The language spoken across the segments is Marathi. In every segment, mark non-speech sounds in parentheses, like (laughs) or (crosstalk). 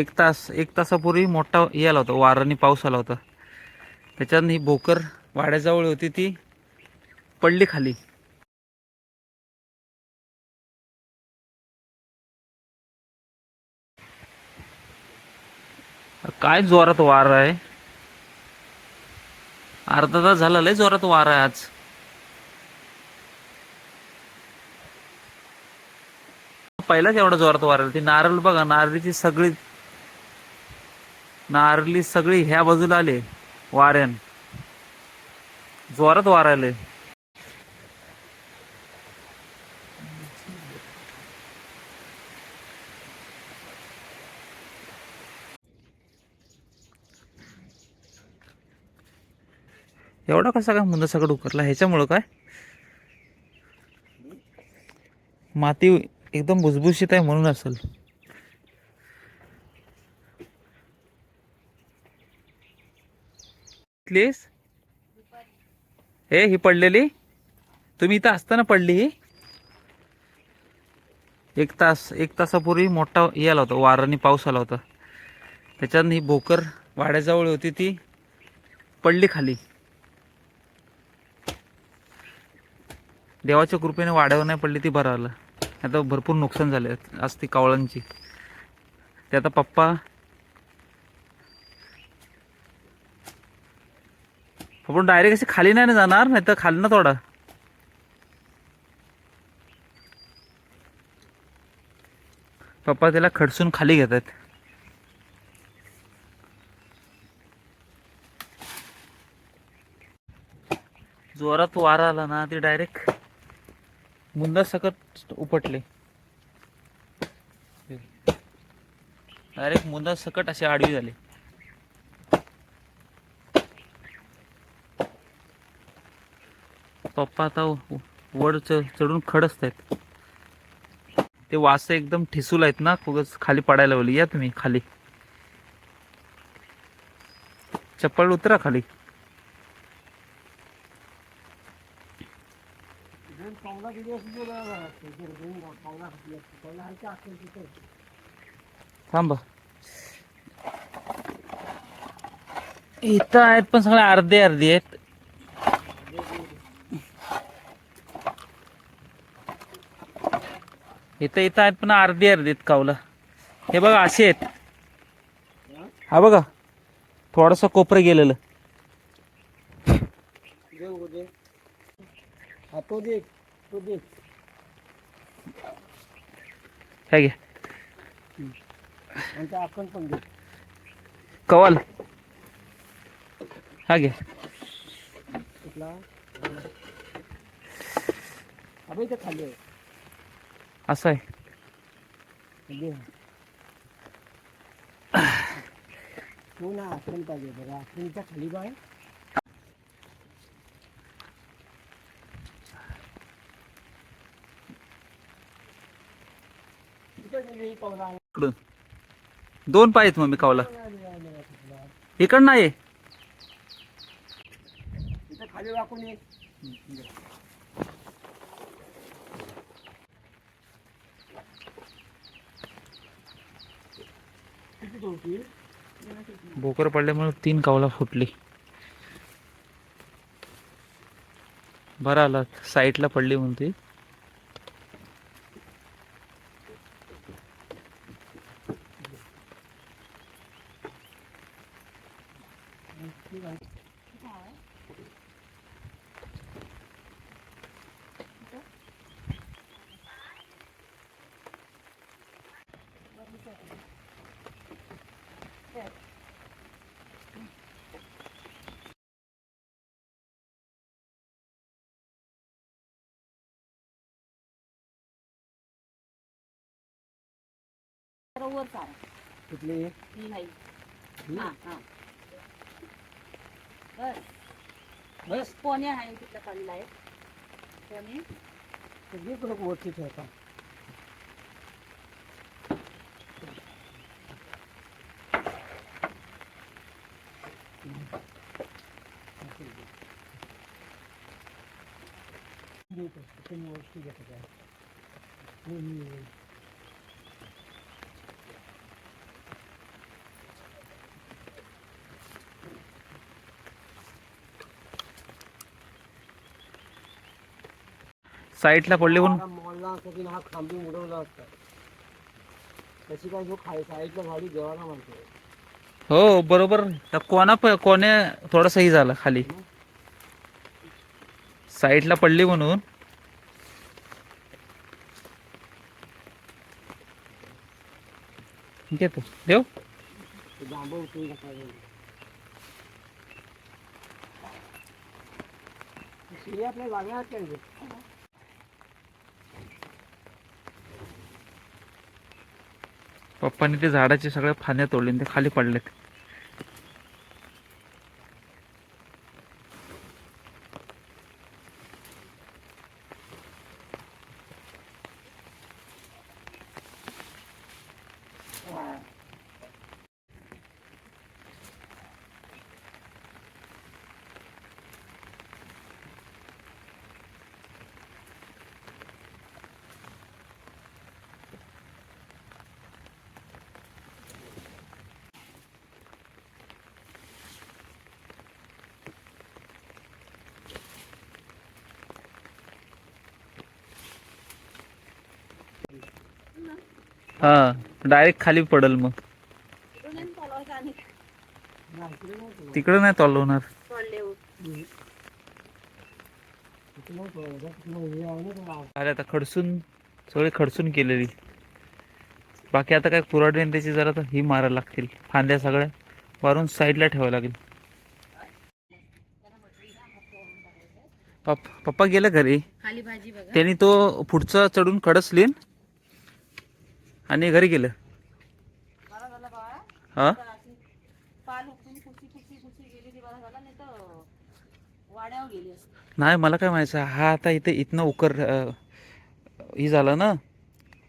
एक तास एक तासापूर्वी मोठा हे आला होता वाराने पाऊस आला होता. त्याच्यानं ही भोकर वाड्याजवळ होती ती पडली खाली. काय जोरात वार आहे? अर्धा तास झाला लय जोरात वार आहे आज. पहिलाच एवढा जोरात वार आला. ती नारळ बघा नारळीची सगळी नारली सगळी ह्या बाजूला आले. वाऱ्यान. जोरात वारायले. एवढा कसा काय मुंदा सगळं उकरला? ह्याच्यामुळं काय? माती एकदम भुसभुशीत आहे म्हणून असेल. प्लीज हे ही पडलेली? तुम्ही इथं असताना पडली ही? एक तास एक तासापूर्वी मोठा हे आला होता वाराने पाऊस आला होता. त्याच्यानं ही भोकर वाड्याजवळ होती ती पडली खाली. देवाच्या कृपेने वाड्यावर नाही पडली ती बरं आलं आता भरपूर नुकसान झाले असती कावळांची. ते आता पप्पा आपण डायरेक्ट असे खाली नाही ना जाणार नाही तर खाली ना थोडा पप्पा त्याला खडसून खाली घेतात. जोरात वारा आला ना ते डायरेक्ट मुंदा सकट उपटले. डायरेक्ट मुंदा सकट असे आडवी झाले. पप्पा आता वड चढून खडसत आहेत. ते वास एकदम ठिसूल आहेत ना खूपच खाली पडायला लावली. या तुम्ही खाली. चप्पल उतरा खाली. थांबा. इथं आहेत पण सगळे अर्धे अर्धे आहेत. इथं इथं आहेत पण अर्धी अर्धे कावलं कावला. हे बघा असे आहेत. हा बघा थोडस कोपरं गेलेलं. हा तो हे कवाल हा घे कुठला खाली आहे. असं आहे. हो ना आश्रम पाहिजे बरं आश्रमच्या खाली बाय दोन पाय आहेत मम्मी कावला इकडं नाही खाली वाकून ये. बोकर भोकर पडल्यामुळे तीन कावला फुटली. बरं आला साईडला पडली म्हणते वर चारा कुठली? ही नाही. ही? हा हा. बस. बस. पोण्या आहे तिथं काढला आहे पोणे सगळी लोक वरती ठेवतात वरती घेतात साईडला पडली म्हणून हा मॉलला असं हा खांबी उडवला असता. तशी काय जो खाय साईडला झाडी देवाला म्हणतो हो बरोबर. कोणा प कोण्या थोडासा ही झाला खाली. साईडला पडली म्हणून. घेतो देव. आपल्या लागणार काय रे? पप्पाने ते झाडाचे सगळ्या फांद्या तोडले ते खाली पडलेत. हा डायरेक्ट खाली पडल मग. तिकडं नाही चालवणार. अरे आता खडसून सगळे खडसून केलेली. बाकी आता काय कुराडी त्याची जरा तर ही मारायला लागतील. फांद्या सगळ्या वरून साईडला ठेवावं लागेल. पप पप्पा गेलं घरी. खाली भाजी बघा. त्यांनी तो पुढचा चढून खडसलीन. आणि घरी गेलं. हा? नाही मला काय माहिती हा आता इथे इथनं उकर ही झालं ना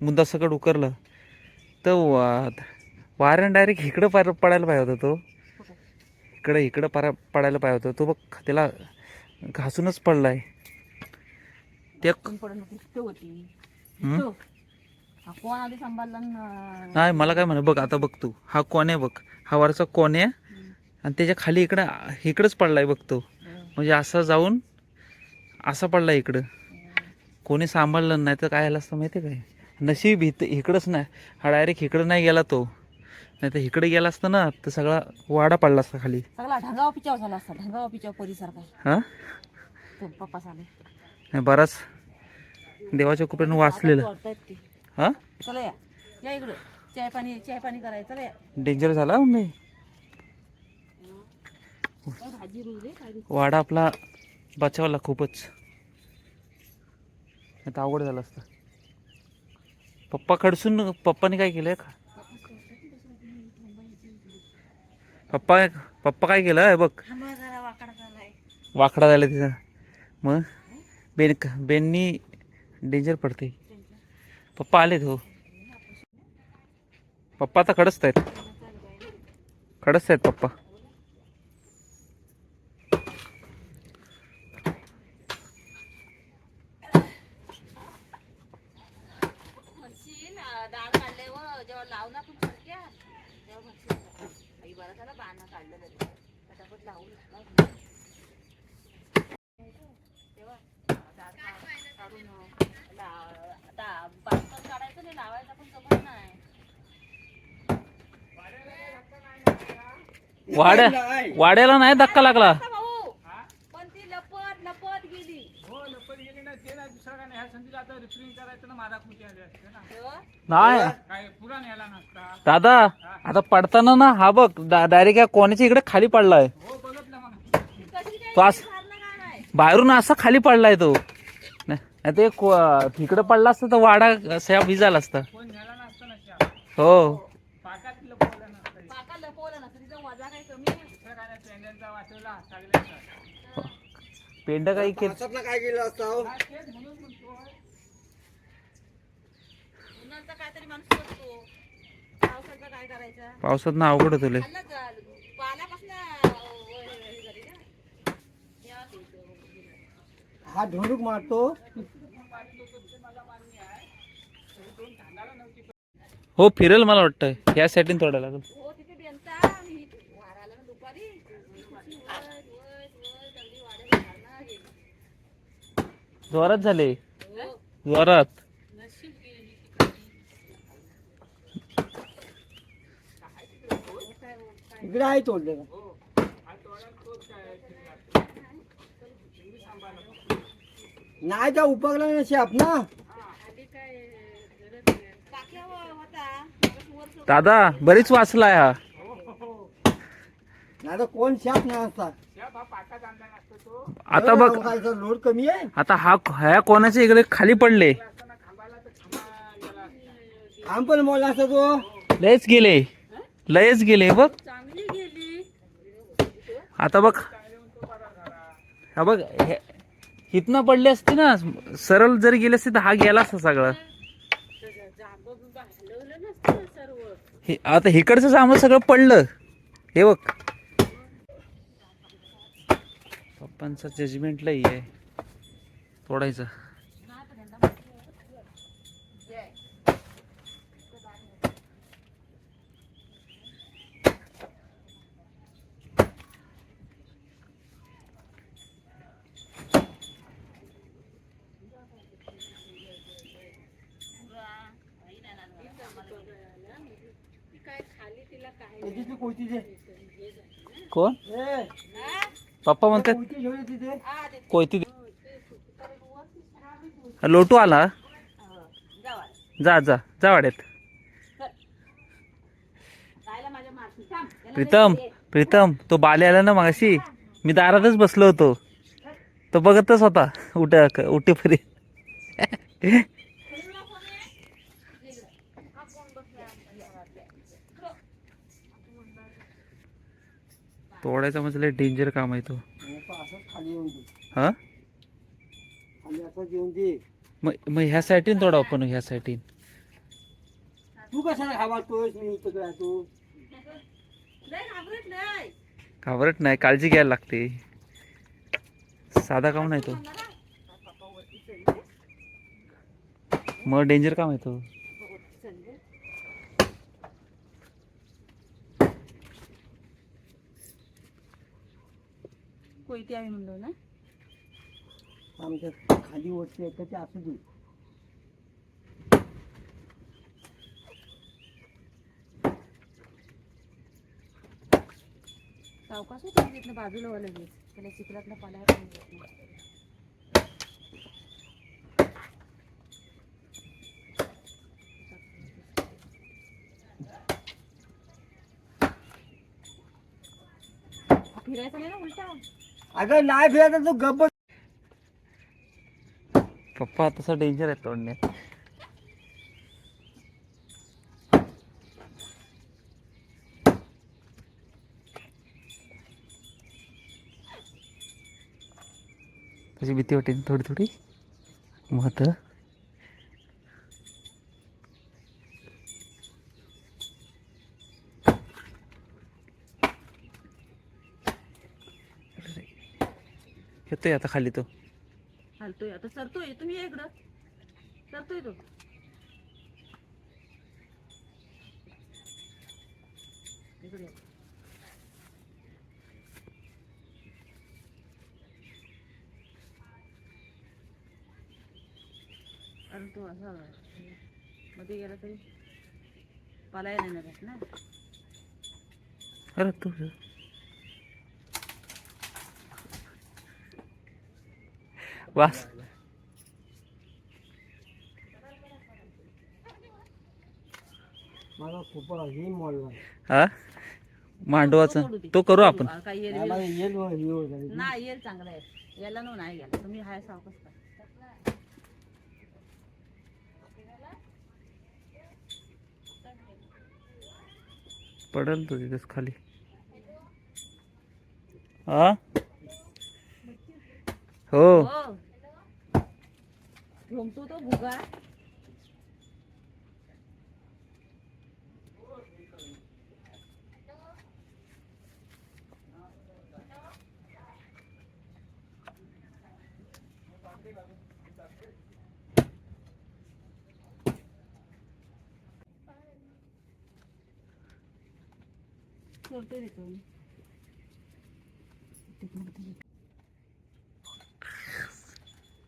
मुद्दा सकट उकरलं. तर वा- वाऱ्यानं डायरेक्ट इकडं पार पडायला पाहिजे होता तो. इकडं इकडं पारा पडायला पाहिजे होता तो. बघ त्याला घासूनच पडलाय. ते कोण. हा आधी सांभाळला नाही मला काय म्हणा बघ आता बघ तू. हा कोण आहे बघ. हा वरचा कोण आहे आणि त्याच्याखाली इकडं इकडंच पडलाय बघ तो. म्हणजे असा जाऊन असा पडला इकडं. कोणी सांभाळलं नाही तर काय झालं असतं माहिती काय? नशीब इथं इकडंच नाही. हा डायरेक्ट इकडं नाही गेला तो. नाही तर इकडे गेला असतं ना तर सगळा वाडा पडला असता खाली. सगळा ढगाव पिचाव झाला असता ढगाव पिचाव परिसर काय हा पप्पा नाही बराच देवाच्या कृपेनं वाचलेलं. हा? चला या. या इकडं. चाय पाणी चाय पाणी करायचं. चला या. डेंजर झाला हो मी. काय भाजी रुजली काय रुजली? वाडा आपला बचावला खूपच. आता अवघड झालं असतं. पप्पा खडसून पप्पाने काय केलंय का? पप्पा पप्पा काय केलं? हे बघ. जरा वाकडा झालाय वाकडा झाला तिचा मग? बेन बेननी डेंजर पडते. पप्पा आलेत हो. पप्पा आता खडसत आहेत. खडसत आहेत पप्पा. म्हणशील डाळ काढले व जेव्हा पण तेव्हा म्हणशील. आई बरं झालं बाणं काढलं पटापट लावून. काढून आता बांधकाम काढायचं नाही लावायचं पण जमत नाही वाड्या वाड्याला नाही धक्का लागला. आता भाऊ पण ती लपत लपत गेली तेव्हा नाही. दादा आता पडताना ना हा बघ डायरेक्ट या कोणाच्या इकडे खाली पडलाय. तो अस- बाहेरून असा खाली पडलाय तो. ते इकडे पडला असता तर वाडा सया भिजाला असता. हो. पेंड काही काय केलं असतं? उन्हाचा काहीतरी माणूस करतो. पावसाचा काय करायचा? पावसात ना अवघड होतं लय. खाल्लं का? पाल्यापासून हे झाली ना या ते- हा ढोलूक मारतो. हो फिरेल मला वाटतं ह्या सेटिंग तोडायला लागेल. जोरात झाले. हो. जोरात. इकडे आहे तोडलेलं. नाही त्या उपकला नाही शेप ना. दादा बरीच वाचलाय हा. नाही तर कोण शेप नाही असता आता बघ लोड कमी आहे? आता हा ह्या कोणाच्या इकडे खाली पडले? आम पण मोला असता तो. लयच गेले. लयच गेले बघ. चांगली गेली. आता बघ. हा बघ हे- इथनं पडले असते ना सरळ जरी गेले असते तर हा गेला असता सगळा. हे आता हिकडच जांभळ सगळं पडलं. हे बघ. पप्पांचा जजमेंट लई आहे. तोडायचं काय खाली तिला काय त्याची ती कोयती दे कोण ए, पप्पा म्हणतात कोयती हा लोटू आला? जा जा जा वाड्यात. प्रीतम प्रीतम तो बाले आला ना मागाशी? मी दारातच बसलो होतो. तो बघतच होता उठ उठेपर्यंत. तोडायचा म्हणजे डेंजर काम आहे तो. हा? मग मग ह्या साईडीन तोडा आपण ह्या साईडीन तू कशाला घाबरतोस मी घाबरत नाही काळजी घ्यायला लागते. साधा काम नाही तो. मग डेंजर काम आहे तो. कोयती आम्ही म्हणलो ना? आमच्या खाली वरती आहे तर ते असू दे. सावकाश होता तिथनं बाजूला वाला लगेच त्याला चिखलातला पाला फिरायचं नाही ना उलटा? अगं नाही फिरायचा तू गप्प पप्पा तसा डेंजर आहे तोडण्यात त्याची भीती वाटेल थोडी थोडी? थोडी मत येतोय आता खाली तो. हालतोय आता सरतोय. तुम्ही या इकडं. सरतोय तो. इकडे या. अरे तो असा मध्ये गेला तरी नाही येणार ना. अरे तू वास. हे हा? मांडवाचा. तो करू आपण. येईल हे. नाही येईल चांगला आहे. याला नो नाही गेला तुम्ही हाय सावकाश करा. पडल तो तिथेच खाली. हा. हो. हो घुमतो तो भुगा.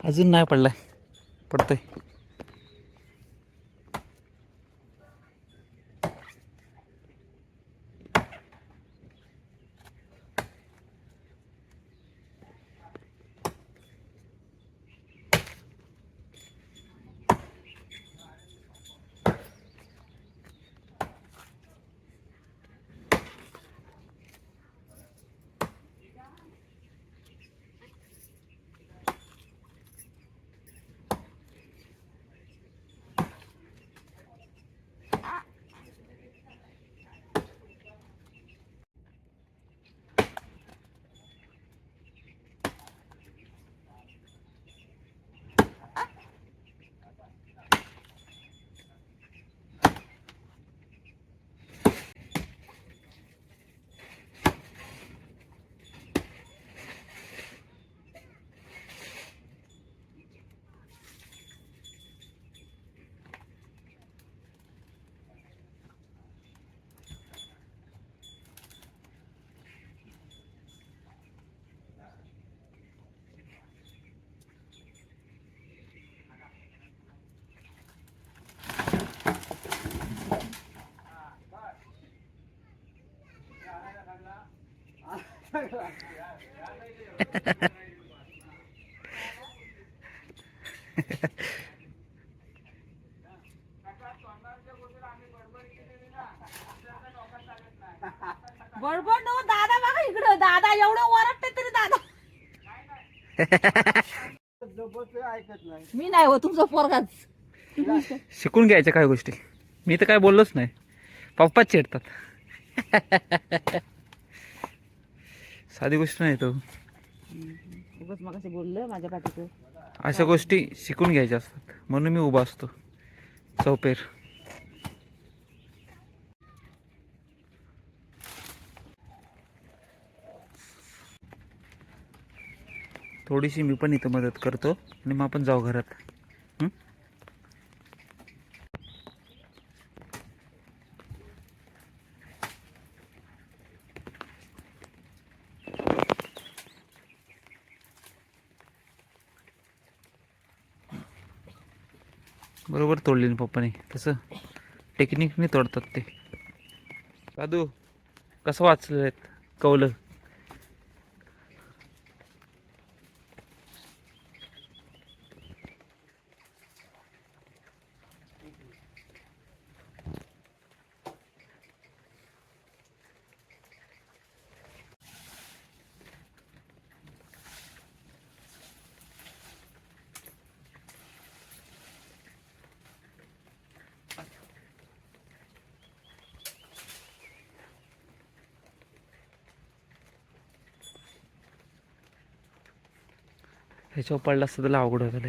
अजून नाही पडलाय. पडतंय. बडबड नको दादा बघा इकडं. दादा एवढं ओरडते तरी दादा. मी नाही हो तुमचा पोरगाच शिकून घ्यायच्या काय गोष्टी. मी तर काय बोललोच नाही. पप्पाच चिडतात. साधी गोष्ट नाही तो. उगाच मग बोललं माझ्या पाठीचं. अशा गोष्टी शिकून घ्यायच्या असतात. म्हणून मी उभा असतो. चौपेर. थोडीशी मी पण इथं मदत करतो आणि मग आपण जाऊ घरात हं? बरोबर तोडली ना पप्पाने. तसं टेक्निकने तोडतात ते. दादू कसं वाचलेत कौलं? ह्याच्यावर पडला असतं त्याला अवघड झालं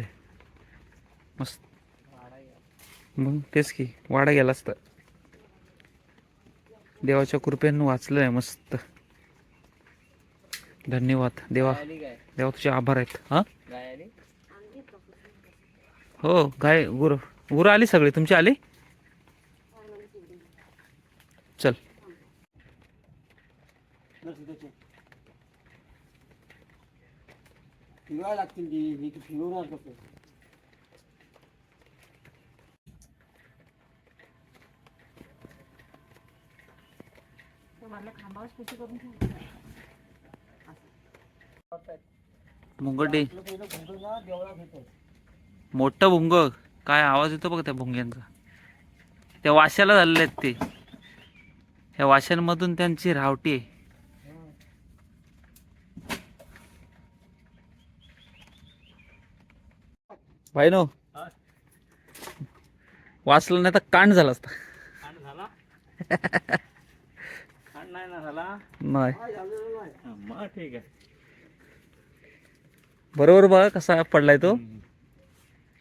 मस्त. मग तेच की वाडा गेला असता. देवाच्या कृपेनं वाचलं आहे मस्त. धन्यवाद. देवा देवा तुझे आभार आहेत. हां? हो गाय गुर. गुरं आली सगळी. तुमची आली चल फिरवायला लागतील ती मी ती फिरवणार कसं मुंगटी. मोठं भुंग काय आवाज येतो बघ त्या भुंग्यांचा. त्या वाशाला झालेले आहेत ते. ह्या वाशांमधून त्यांची रावटी आहे. भाई नो. वाचलं नाही तर कांड झाला असता. खाण झाला? खाण नाही ना झाला? नाही. मग ठीक आहे. बरोबर बघा कसा पडलाय तो.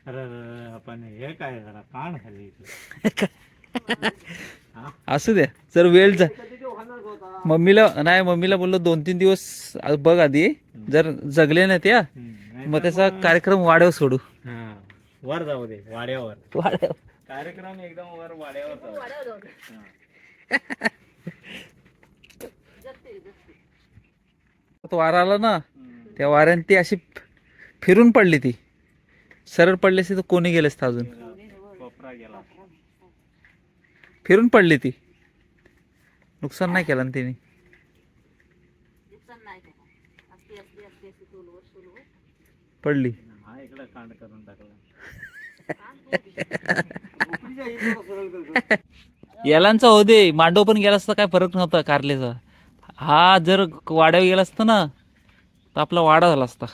आपण हे काय जरा कान खाली इथं. (laughs) असू द्या जर वेळ जा. मम्मीला नाही मम्मीला बोललो दोन तीन दिवस बघ आधी. जर जगले नाही त्या मग त्याचा कार्यक्रम वाढव सोडू. वर जाऊ दे वाड्यावर. कार्यक्रम एकदम वर वाड्यावर जाऊ दे. तो वारा आला ना हम्म. त्या वाऱ्याने ती अशी फिरून पडली ती. सरळ पडली असती तर कोणी गेले असतं अजून. कोपरा गेला. फिरून पडली ती. नुकसान नाही केलं ना तिने. पडली. हा इकडं कांड करून टाकला झोपडीच्या इथं सरळ करतो (laughs) यालांचा हो दे. मांडव पण गेला असता काय फरक नव्हता कारलेचा. हा जर वाड्यावर गेला असता ना तर आपला वाडा झाला असता.